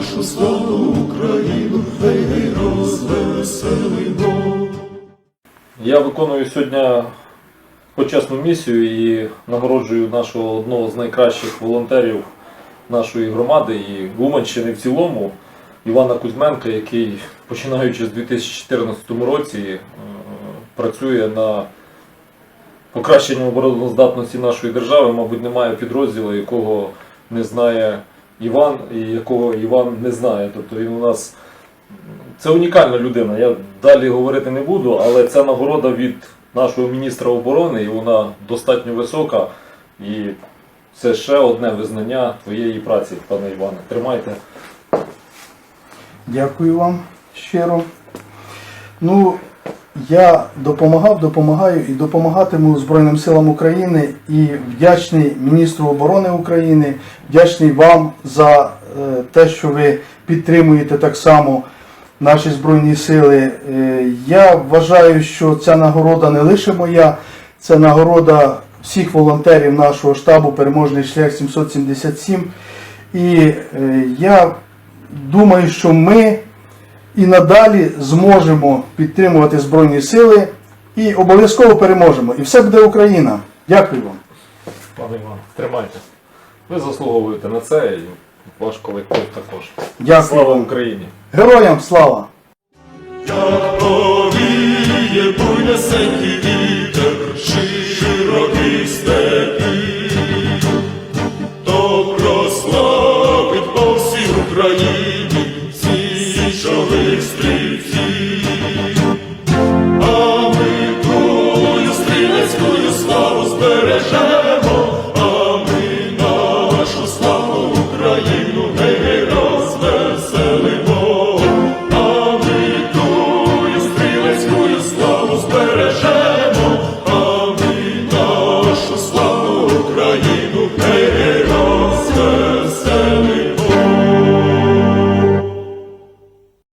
нашу славу Україну гей, гей, розвеселимо. Я виконую сьогодні почесну місію і нагороджую нашого одного з найкращих волонтерів нашої громади і Уманщини в цілому Івана Кузьменка, який починаючи з 2014 році е, працює на покращенні обороноздатності нашої держави. Мабуть, немає підрозділу, якого не знає Іван якого Іван не знає. Тобто він у нас це унікальна людина. Я далі говорити не буду, але це нагорода від нашого міністра оборони, і вона достатньо висока. І це ще одне визнання твоєї праці, пане Іване. Тримайте. Дякую вам щиро. Ну, я допомагав, допомагаю і допомагатиму Збройним силам України і вдячний міністру оборони України, вдячний вам за е, те, що ви підтримуєте так само наші Збройні сили. Е, я вважаю, що ця нагорода не лише моя, це нагорода всіх волонтерів нашого штабу Переможний шлях 777. І е, я думаю, що ми і надалі зможемо підтримувати Збройні Сили і обов'язково переможемо. І все буде Україна. Дякую вам. Пане Іван, тримайте. Ви заслуговуєте на це і ваш колектив також. Дякую Слава. Україні! Героям слава! Буйне